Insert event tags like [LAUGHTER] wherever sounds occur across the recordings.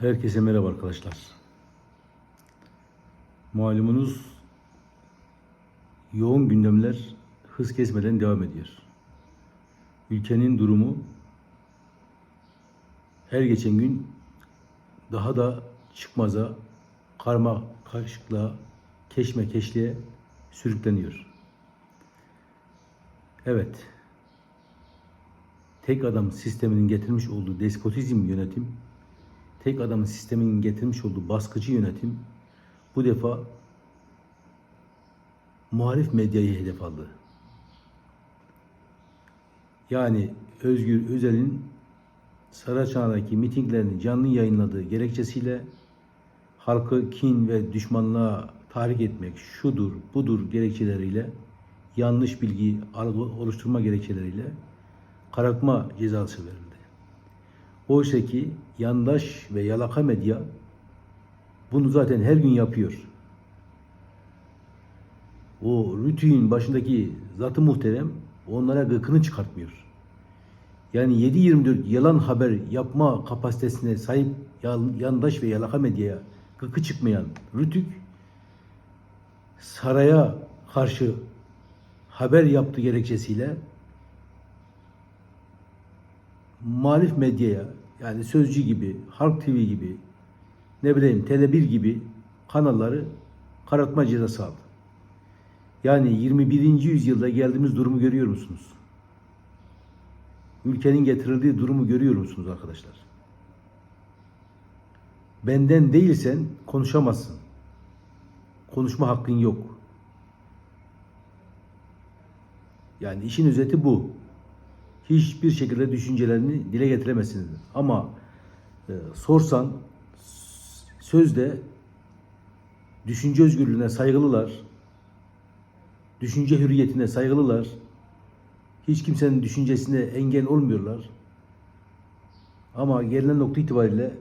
Herkese merhaba arkadaşlar. Malumunuz yoğun gündemler hız kesmeden devam ediyor. Ülkenin durumu her geçen gün daha da çıkmaza, karma karışıklığa, keşme keşliğe sürükleniyor. Evet, tek adam sisteminin getirmiş olduğu despotizm yönetim tek adamın sisteminin getirmiş olduğu baskıcı yönetim bu defa muhalif medyayı hedef aldı. Yani Özgür Özel'in Saraçhane'deki mitinglerini canlı yayınladığı gerekçesiyle halkı kin ve düşmanlığa tahrik etmek şudur budur gerekçeleriyle yanlış bilgi oluşturma gerekçeleriyle karartma cezası verildi. Oysa ki yandaş ve yalaka medya bunu zaten her gün yapıyor. O Rütü'nün başındaki zatı muhterem onlara gıkını çıkartmıyor. Yani 7-24 yalan haber yapma kapasitesine sahip yan- yandaş ve yalaka medyaya gıkı çıkmayan Rütük saraya karşı haber yaptığı gerekçesiyle muhalif medyaya yani Sözcü gibi, Halk TV gibi, ne bileyim Tele1 gibi kanalları karartma cezası aldı. Yani 21. yüzyılda geldiğimiz durumu görüyor musunuz? Ülkenin getirildiği durumu görüyor musunuz arkadaşlar? Benden değilsen konuşamazsın. Konuşma hakkın yok. Yani işin özeti bu hiçbir şekilde düşüncelerini dile getiremezsiniz. Ama e, sorsan sözde düşünce özgürlüğüne saygılılar. Düşünce hürriyetine saygılılar. Hiç kimsenin düşüncesine engel olmuyorlar. Ama gelinen nokta itibariyle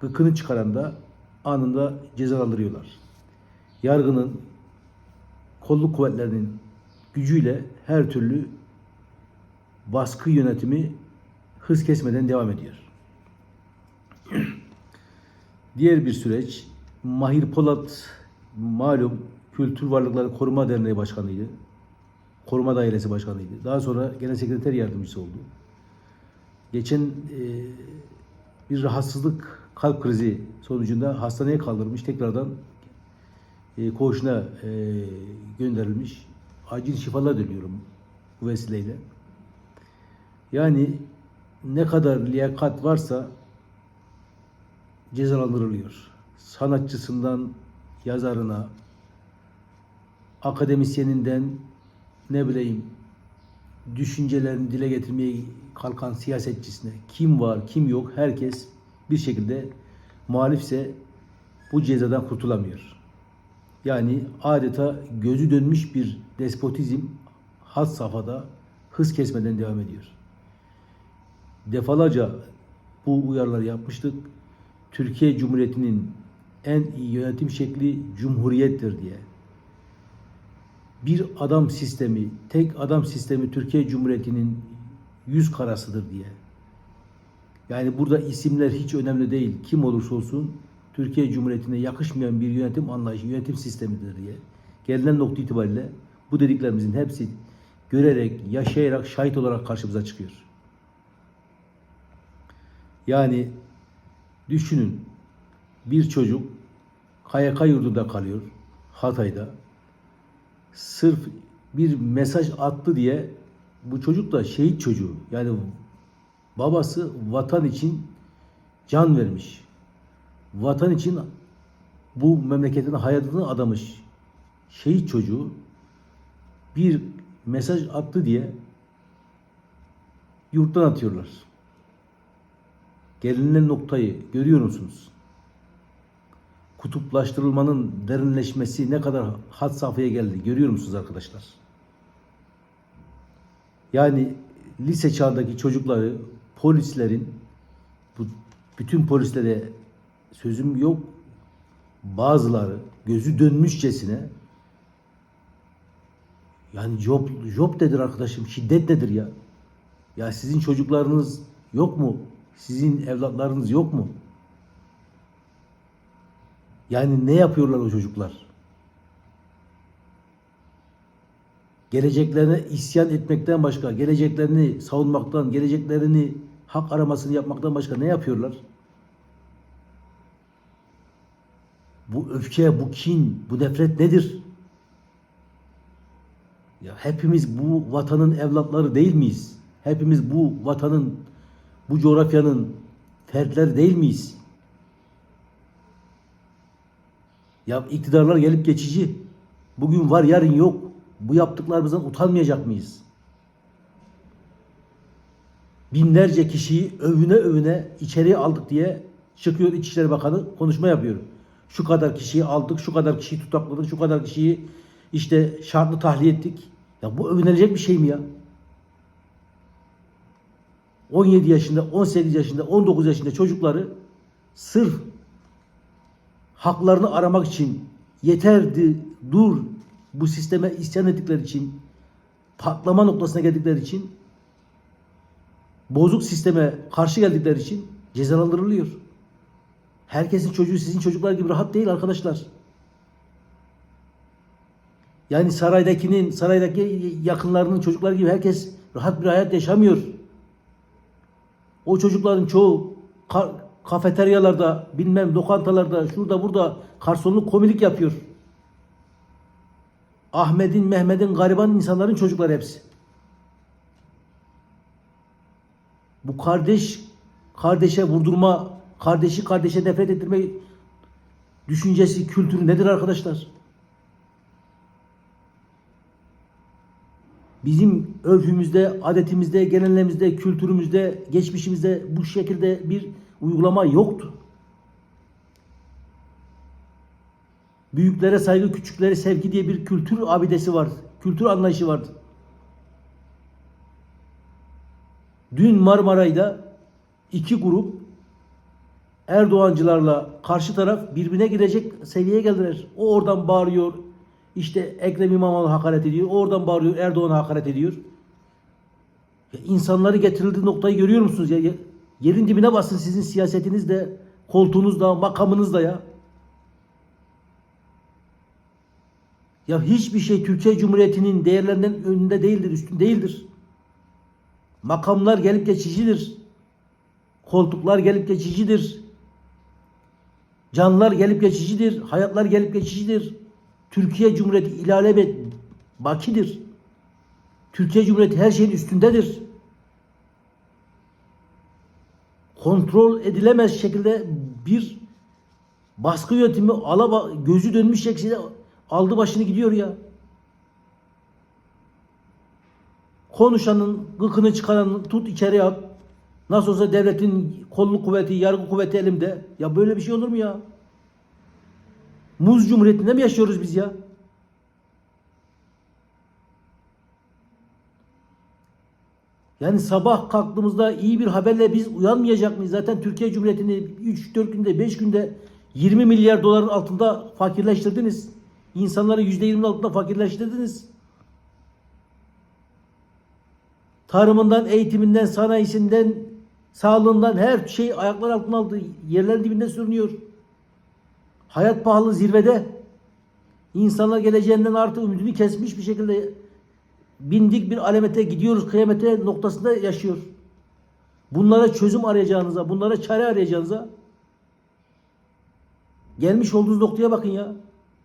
gıkını çıkaran da anında cezalandırıyorlar. Yargının kolluk kuvvetlerinin gücüyle her türlü baskı yönetimi hız kesmeden devam ediyor. [CLEARS THROAT] Diğer bir süreç Mahir Polat malum Kültür Varlıkları Koruma Derneği Başkanıydı. Koruma Dairesi Başkanıydı. Daha sonra Genel Sekreter Yardımcısı oldu. Geçen e, bir rahatsızlık kalp krizi sonucunda hastaneye kaldırılmış. Tekrardan e, koğuşuna e, gönderilmiş. Acil şifalar diliyorum bu vesileyle. Yani ne kadar liyakat varsa cezalandırılıyor. Sanatçısından yazarına, akademisyeninden ne bileyim düşüncelerini dile getirmeye kalkan siyasetçisine kim var kim yok herkes bir şekilde muhalifse bu cezadan kurtulamıyor. Yani adeta gözü dönmüş bir despotizm had safhada hız kesmeden devam ediyor. Defalarca bu uyarıları yapmıştık. Türkiye Cumhuriyeti'nin en iyi yönetim şekli cumhuriyettir diye. Bir adam sistemi, tek adam sistemi Türkiye Cumhuriyeti'nin yüz karasıdır diye. Yani burada isimler hiç önemli değil. Kim olursa olsun Türkiye Cumhuriyeti'ne yakışmayan bir yönetim anlayışı, yönetim sistemidir diye. Gelinen nokta itibariyle bu dediklerimizin hepsi görerek, yaşayarak, şahit olarak karşımıza çıkıyor. Yani düşünün bir çocuk KYK yurdunda kalıyor Hatay'da. Sırf bir mesaj attı diye bu çocuk da şehit çocuğu. Yani babası vatan için can vermiş. Vatan için bu memleketin hayatını adamış şehit çocuğu bir mesaj attı diye yurttan atıyorlar. Gelinen noktayı görüyor musunuz? Kutuplaştırılmanın derinleşmesi ne kadar had safhaya geldi görüyor musunuz arkadaşlar? Yani lise çağındaki çocukları polislerin bu bütün polislere sözüm yok bazıları gözü dönmüşçesine yani job, job nedir arkadaşım şiddet nedir ya? Ya sizin çocuklarınız yok mu Sizin evlatlarınız yok mu? Yani ne yapıyorlar o çocuklar? Geleceklerine isyan etmekten başka, geleceklerini savunmaktan, geleceklerini hak aramasını yapmaktan başka ne yapıyorlar? Bu öfke, bu kin, bu nefret nedir? Ya hepimiz bu vatanın evlatları değil miyiz? Hepimiz bu vatanın, bu coğrafyanın fertleri değil miyiz? Ya iktidarlar gelip geçici. Bugün var yarın yok. Bu yaptıklarımızdan utanmayacak mıyız? Binlerce kişiyi övüne övüne içeriye aldık diye çıkıyor İçişleri Bakanı konuşma yapıyor. Şu kadar kişiyi aldık, şu kadar kişiyi tutakladık, şu kadar kişiyi işte şartlı tahliye ettik. Ya bu övünülecek bir şey mi ya? 17 yaşında, 18 yaşında, 19 yaşında çocukları sırf haklarını aramak için yeterdi, dur bu sisteme isyan ettikleri için patlama noktasına geldikleri için bozuk sisteme karşı geldikleri için cezalandırılıyor. Herkesin çocuğu sizin çocuklar gibi rahat değil arkadaşlar. Yani saraydakinin, saraydaki yakınlarının çocukları gibi herkes rahat bir hayat yaşamıyor. O çocukların çoğu ka- kafeteryalarda, bilmem lokantalarda, şurada burada garsonluk komilik yapıyor. Ahmet'in, Mehmet'in, gariban insanların çocukları hepsi. Bu kardeş kardeşe vurdurma, kardeşi kardeşe nefret ettirme düşüncesi, kültürü nedir arkadaşlar? Bizim örfümüzde, adetimizde, genellemizde, kültürümüzde, geçmişimizde bu şekilde bir uygulama yoktu. Büyüklere saygı, küçüklere sevgi diye bir kültür abidesi var. Kültür anlayışı vardı. Dün Marmaray'da iki grup Erdoğancılarla karşı taraf birbirine girecek seviyeye geldiler. O oradan bağırıyor. İşte Ekrem İmamoğlu hakaret ediyor. Oradan bağırıyor. Erdoğan'a hakaret ediyor. Ya insanları getirildiği noktayı görüyor musunuz? Ya- yerin dibine basın sizin siyasetiniz de, koltuğunuz da, makamınız da ya. Ya hiçbir şey Türkiye Cumhuriyeti'nin değerlerinden önünde değildir, üstün değildir. Makamlar gelip geçicidir. Koltuklar gelip geçicidir. Canlar gelip geçicidir. Hayatlar gelip geçicidir. Türkiye Cumhuriyeti ilelebet bakidir. Türkiye Cumhuriyeti her şeyin üstündedir. Kontrol edilemez şekilde bir baskı yönetimi ala gözü dönmüş şekilde aldı başını gidiyor ya. Konuşanın gıkını çıkaranı tut içeriye at. Nasıl olsa devletin kolluk kuvveti, yargı kuvveti elimde. Ya böyle bir şey olur mu ya? Muz Cumhuriyeti'nde mi yaşıyoruz biz ya? Yani sabah kalktığımızda iyi bir haberle biz uyanmayacak mıyız? Zaten Türkiye Cumhuriyeti'ni 3-4 günde 5 günde 20 milyar doların altında fakirleştirdiniz. İnsanları %20'nin altında fakirleştirdiniz. Tarımından, eğitiminden, sanayisinden, sağlığından her şey ayaklar altına aldı. Yerlerin dibinde sürünüyor. Hayat pahalı zirvede. İnsanlar geleceğinden artık ümidini kesmiş bir şekilde bindik bir alemete gidiyoruz kıyamete noktasında yaşıyor. Bunlara çözüm arayacağınıza, bunlara çare arayacağınıza gelmiş olduğunuz noktaya bakın ya.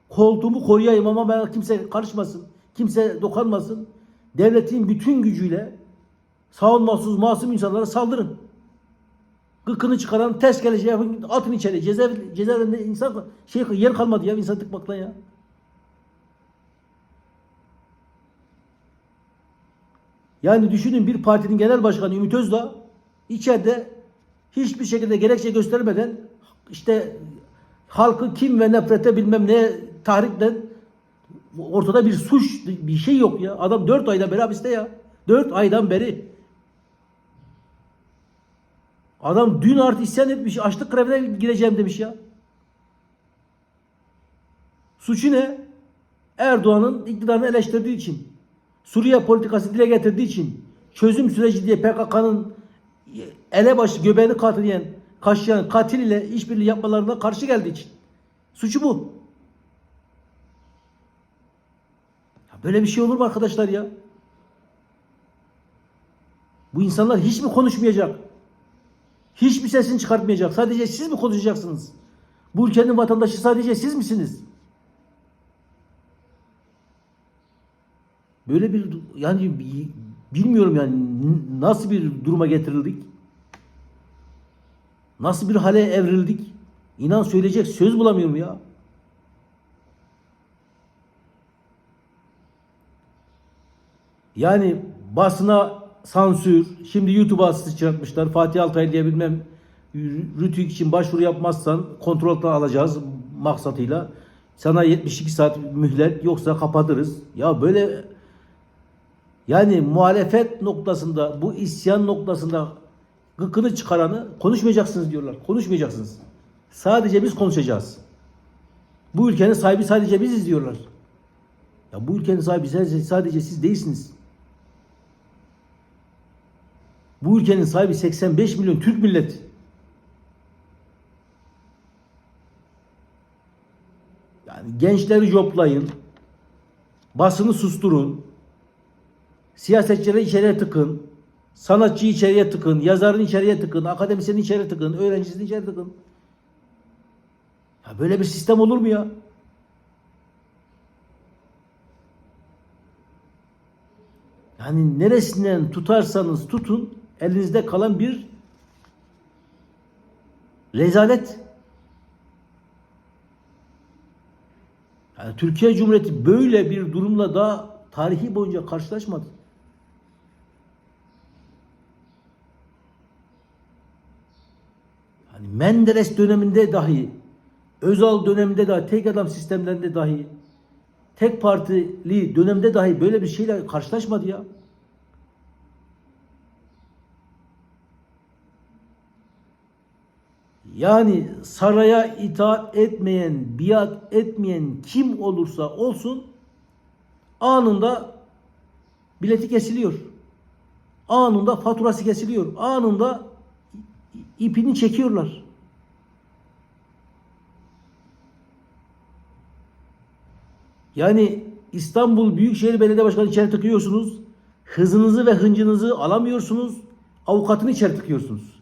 Koltuğumu koruyayım ama ben kimse karışmasın. Kimse dokanmasın. Devletin bütün gücüyle savunmasız masum insanlara saldırın. Gıkını çıkaran ters geleceği yapın atın içeri. Cezaev, cezaevinde insan şey yer kalmadı ya insan tıkmakla ya. Yani düşünün bir partinin genel başkanı Ümit Özdağ içeride hiçbir şekilde gerekçe göstermeden işte halkı kim ve nefrete bilmem ne tahrikten ortada bir suç bir şey yok ya. Adam 4 aydan beri hapiste ya. 4 aydan beri. Adam dün artık isyan etmiş. Açlık grevine gireceğim demiş ya. Suçu ne? Erdoğan'ın iktidarını eleştirdiği için. Suriye politikası dile getirdiği için. Çözüm süreci diye PKK'nın elebaşı göbeğini katlayan, kaşıyan katil ile işbirliği yapmalarına karşı geldiği için. Suçu bu. Ya böyle bir şey olur mu arkadaşlar ya? Bu insanlar hiç mi konuşmayacak? Hiç mi sesini çıkartmayacak? Sadece siz mi konuşacaksınız? Bu ülkenin vatandaşı sadece siz misiniz? Böyle bir yani bi- bilmiyorum yani nasıl bir duruma getirildik? Nasıl bir hale evrildik? İnan söyleyecek söz bulamıyorum ya. Yani basına sansür, şimdi YouTube'a sıçratmışlar. Fatih Altay diye bilmem Rütük için başvuru yapmazsan kontrol altına alacağız maksatıyla. Sana 72 saat mühlet yoksa kapatırız. Ya böyle yani muhalefet noktasında bu isyan noktasında gıkını çıkaranı konuşmayacaksınız diyorlar. Konuşmayacaksınız. Sadece biz konuşacağız. Bu ülkenin sahibi sadece biziz diyorlar. Ya bu ülkenin sahibi sadece, sadece siz değilsiniz. Bu ülkenin sahibi 85 milyon Türk milleti. Yani gençleri joplayın. Basını susturun. Siyasetçileri içeriye tıkın. Sanatçıyı içeriye tıkın. Yazarını içeriye tıkın. Akademisyeni içeriye tıkın. Öğrencisini içeriye tıkın. Ya böyle bir sistem olur mu ya? Yani neresinden tutarsanız tutun elinizde kalan bir rezalet. Yani Türkiye Cumhuriyeti böyle bir durumla da tarihi boyunca karşılaşmadı. Hani Menderes döneminde dahi, Özal döneminde dahi, tek adam sistemlerinde dahi, tek partili dönemde dahi böyle bir şeyle karşılaşmadı ya. Yani saraya itaat etmeyen, biat etmeyen kim olursa olsun anında bileti kesiliyor. Anında faturası kesiliyor. Anında ipini çekiyorlar. Yani İstanbul Büyükşehir Belediye Başkanı içeri tıkıyorsunuz. Hızınızı ve hıncınızı alamıyorsunuz. Avukatını içeri tıkıyorsunuz.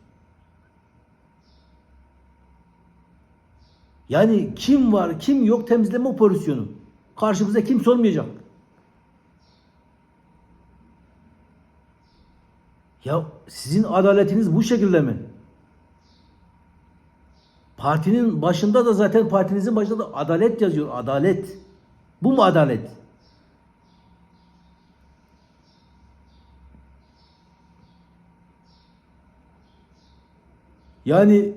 Yani kim var kim yok temizleme operasyonu. Karşımıza kimse olmayacak. Ya sizin adaletiniz bu şekilde mi? Partinin başında da zaten partinizin başında da adalet yazıyor. Adalet. Bu mu adalet? Yani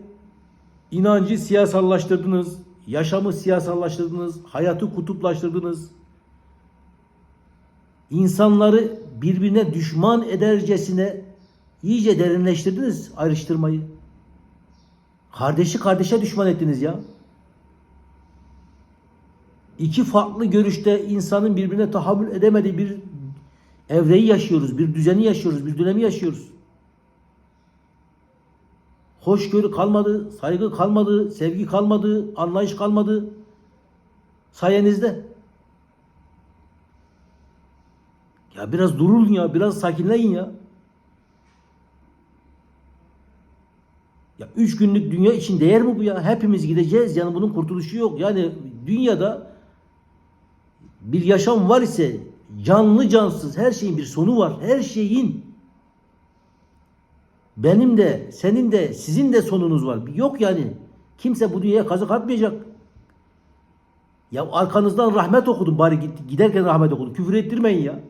inancı siyasallaştırdınız, yaşamı siyasallaştırdınız, hayatı kutuplaştırdınız. İnsanları birbirine düşman edercesine iyice derinleştirdiniz ayrıştırmayı. Kardeşi kardeşe düşman ettiniz ya. İki farklı görüşte insanın birbirine tahammül edemediği bir evreyi yaşıyoruz, bir düzeni yaşıyoruz, bir dönemi yaşıyoruz. Hoşgörü kalmadı, saygı kalmadı, sevgi kalmadı, anlayış kalmadı. Sayenizde. Ya biraz durun ya, biraz sakinleyin ya. Ya üç günlük dünya için değer mi bu ya? Hepimiz gideceğiz. Yani bunun kurtuluşu yok. Yani dünyada bir yaşam var ise canlı cansız her şeyin bir sonu var. Her şeyin. Benim de, senin de, sizin de sonunuz var. Yok yani. Kimse bu dünyaya kazık atmayacak. Ya arkanızdan rahmet okudum bari giderken rahmet okudum. Küfür ettirmeyin ya.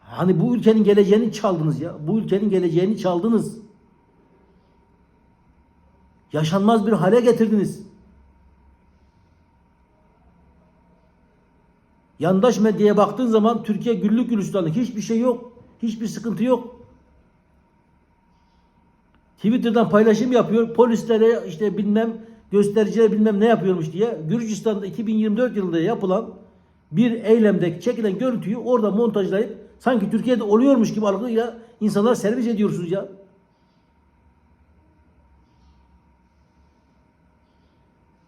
Hani bu ülkenin geleceğini çaldınız ya. Bu ülkenin geleceğini çaldınız. Yaşanmaz bir hale getirdiniz. Yandaş medyaya baktığın zaman Türkiye güllük gülistanlık hiçbir şey yok. Hiçbir sıkıntı yok. Twitter'dan paylaşım yapıyor. Polislere işte bilmem göstericiler bilmem ne yapıyormuş diye. Gürcistan'da 2024 yılında yapılan bir eylemde çekilen görüntüyü orada montajlayıp Sanki Türkiye'de oluyormuş gibi algıyla insanlar servis ediyorsunuz ya.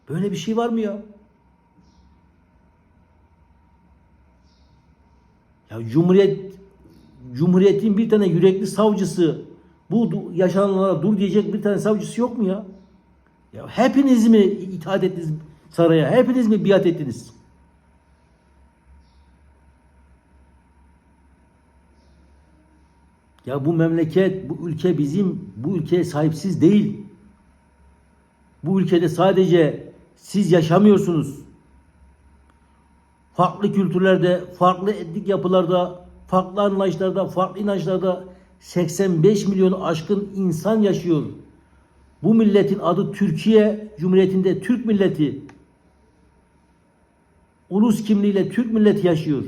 Böyle bir şey var mı ya? Ya Cumhuriyet Cumhuriyet'in bir tane yürekli savcısı bu yaşananlara dur diyecek bir tane savcısı yok mu ya? Ya hepiniz mi itaat ettiniz saraya? Hepiniz mi biat ettiniz? Ya bu memleket, bu ülke bizim, bu ülkeye sahipsiz değil. Bu ülkede sadece siz yaşamıyorsunuz. Farklı kültürlerde, farklı etnik yapılarda, farklı anlayışlarda, farklı inançlarda 85 milyon aşkın insan yaşıyor. Bu milletin adı Türkiye Cumhuriyeti'nde Türk milleti. Ulus kimliğiyle Türk milleti yaşıyor.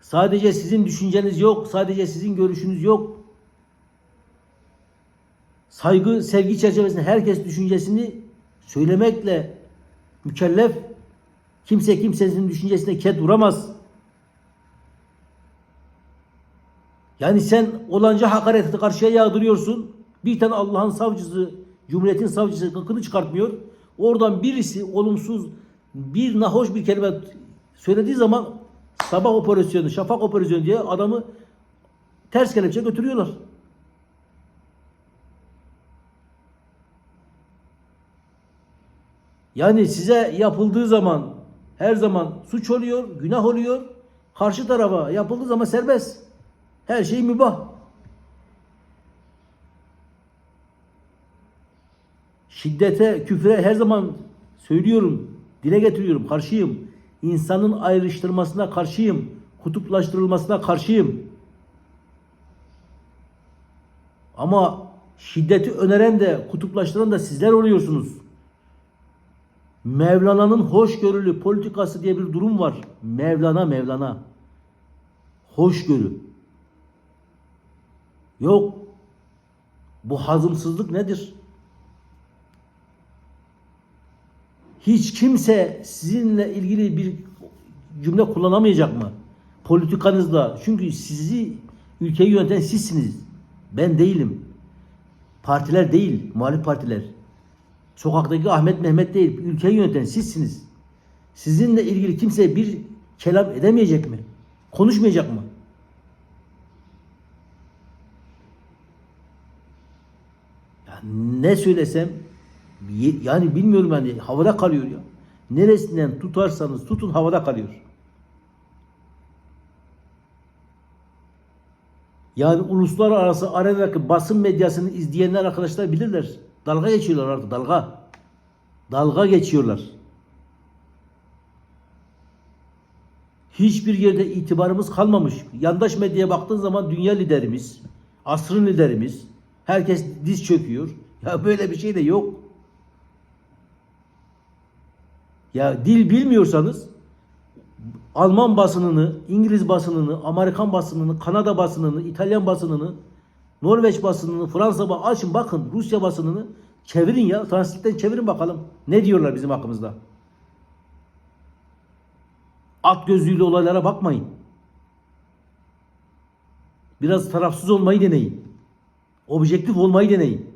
Sadece sizin düşünceniz yok, sadece sizin görüşünüz yok. Saygı, sevgi çerçevesinde herkes düşüncesini söylemekle mükellef. Kimse kimsenin düşüncesine ket vuramaz. Yani sen olanca hakareti karşıya yağdırıyorsun. Bir tane Allah'ın savcısı, Cumhuriyet'in savcısı gıkını çıkartmıyor. Oradan birisi olumsuz bir nahoş bir kelime söylediği zaman sabah operasyonu, şafak operasyonu diye adamı ters kelepçe götürüyorlar. Yani size yapıldığı zaman her zaman suç oluyor, günah oluyor. Karşı tarafa yapıldığı zaman serbest. Her şey mübah. Şiddete, küfre her zaman söylüyorum, dile getiriyorum, karşıyım. İnsanın ayrıştırmasına karşıyım, kutuplaştırılmasına karşıyım. Ama şiddeti öneren de, kutuplaştıran da sizler oluyorsunuz. Mevlana'nın hoşgörülü politikası diye bir durum var. Mevlana Mevlana. Hoşgörü. Yok. Bu hazımsızlık nedir? Hiç kimse sizinle ilgili bir cümle kullanamayacak mı? Politikanızla. Çünkü sizi ülkeyi yöneten sizsiniz. Ben değilim. Partiler değil, muhalif partiler. Sokaktaki Ahmet Mehmet değil, ülkeyi yöneten sizsiniz. Sizinle ilgili kimse bir kelam edemeyecek mi? Konuşmayacak mı? Ya ne söylesem yani bilmiyorum yani havada kalıyor ya. Neresinden tutarsanız tutun havada kalıyor. Yani uluslararası arenadaki basın medyasını izleyenler arkadaşlar bilirler. Dalga geçiyorlar artık dalga. Dalga geçiyorlar. Hiçbir yerde itibarımız kalmamış. Yandaş medyaya baktığın zaman dünya liderimiz, asrın liderimiz, herkes diz çöküyor. Ya böyle bir şey de yok. Ya dil bilmiyorsanız Alman basınını, İngiliz basınını, Amerikan basınını, Kanada basınını, İtalyan basınını, Norveç basınını, Fransa basınını açın bakın Rusya basınını çevirin ya. Transkripten çevirin bakalım. Ne diyorlar bizim hakkımızda? At gözlüğüyle olaylara bakmayın. Biraz tarafsız olmayı deneyin. Objektif olmayı deneyin.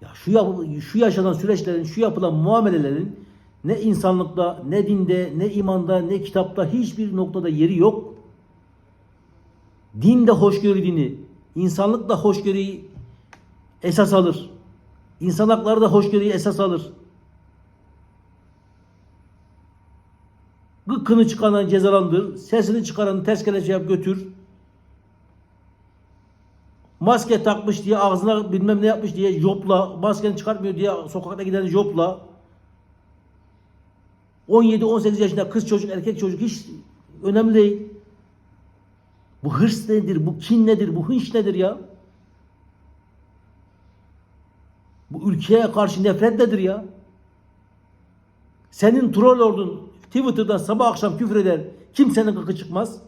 Ya şu yap- şu yaşanan süreçlerin, şu yapılan muamelelerin ne insanlıkta, ne dinde, ne imanda, ne kitapta hiçbir noktada yeri yok. Din de hoşgörü dini, insanlık da hoşgörüyü esas alır. İnsan hakları da hoşgörüyü esas alır. Gıkkını çıkaran cezalandır, sesini çıkaranı ters kelepçe yap götür. Maske takmış diye ağzına bilmem ne yapmış diye jopla, maskeni çıkartmıyor diye sokakta giden jopla. 17-18 yaşında kız çocuk, erkek çocuk hiç önemli değil. Bu hırs nedir? Bu kin nedir? Bu hınç nedir ya? Bu ülkeye karşı nefret nedir ya? Senin troll ordun Twitter'dan sabah akşam küfür eder. Kimsenin kıkı çıkmaz.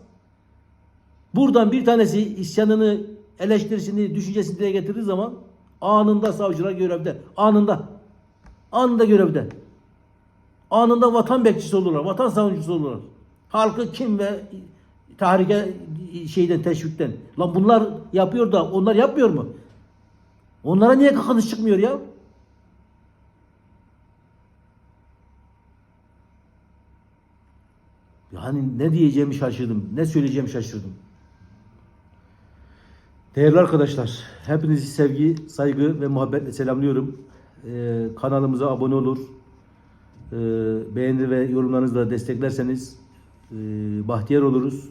Buradan bir tanesi isyanını, eleştirisini, düşüncesini dile getirdiği zaman anında savcılar görevde. Anında. Anında görevde. anında vatan bekçisi olurlar, vatan savunucusu olurlar. Halkı kim ve tahrike şeyden teşvikten. Lan bunlar yapıyor da onlar yapmıyor mu? Onlara niye kakınız çıkmıyor ya? Yani ne diyeceğimi şaşırdım. Ne söyleyeceğimi şaşırdım. Değerli arkadaşlar, hepinizi sevgi, saygı ve muhabbetle selamlıyorum. Ee, kanalımıza abone olur, e, beğenir ve yorumlarınızla desteklerseniz e, bahtiyar oluruz.